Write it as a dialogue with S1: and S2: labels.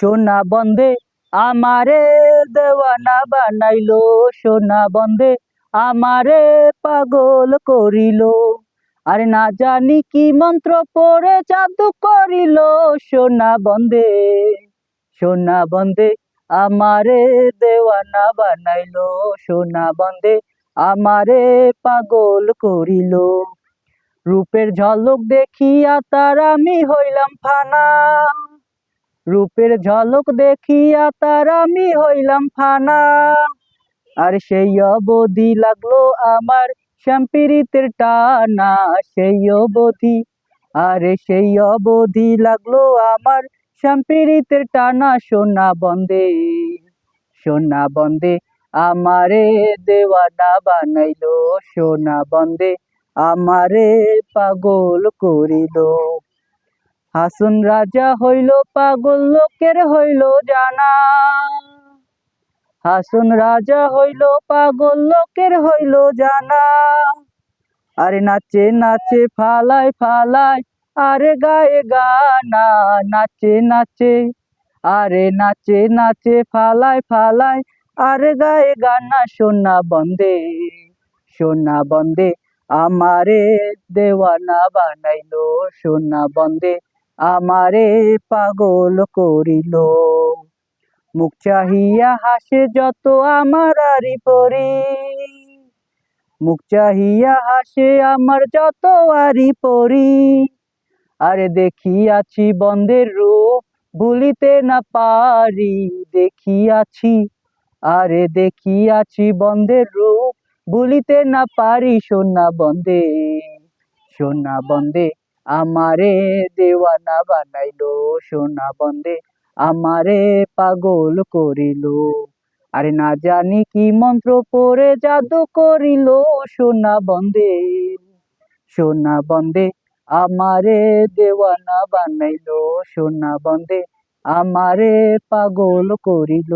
S1: সোনা বন্দে, আমারে দেওয়ানা বানাইলো। সোনা বন্দে, আমারে পাগল করিল। আরে না জানি কি মন্ত্র পড়ে জাদু করিল। সোনা বন্দে সোনা বন্দে, আমারে দেওয়ানা বানাইলো। সোনা বন্দে, আমারে পাগল করিল। রূপের ঝলক দেখিয়া তার আমি হইলাম ফানা। রূপের ঝলক দেখিয়া তার আমি হইলাম ফানা। আর সেই অবধি লাগল আমার শ্যাম্পিরিতের টানা সেই অবধি। আরে সেই অবধি লাগল আমার শ্যাম্পিরিতের টানা সোনা বন্দে। সোনা বন্দে আমারে দেওয়ানা বানাইলো, সোনা বন্দে আমারে পাগল করিল। হাসুন রাজা হইল পাগল, লোকের হইল জানা। হাসুন রাজা হইল পাগল, লোকের হইল জানা। আরে নাচে নাচে ফালায় ফালায় আরে গায়ে গানা। নাচে নাচে, আরে নাচে নাচে ফালায় ফালায় আরে গায়ে গানা। সোনা বন্দে সোনা বন্দে, আমারে দেওয়ানা বানাইলো। সোনা বন্দে আমারে পাগল করিল। মুখ চাহিয়া হাসে যত আমার আরি পরি। মুখ চাহিয়া হাসে আমার যত আরি পরি। আরে দেখিয়াছি বন্দের রূপ ভুলিতে না পারি। দেখিয়াছি, আরে দেখিয়াছি বন্দের রূপ ভুলিতে না পারি। সোনা বন্দে সোনা বন্দে। আমারে দেওয়ানা বানাইলো, সোনা বন্দে। আমারে পাগল করিল। আরে না জানি কি মন্ত্র পড়ে জাদু করিল, সোনা বন্দে। সোনা বন্দে, আমারে দেওয়ানা বানাইলো, সোনা বন্দে। আমারে পাগল করিল।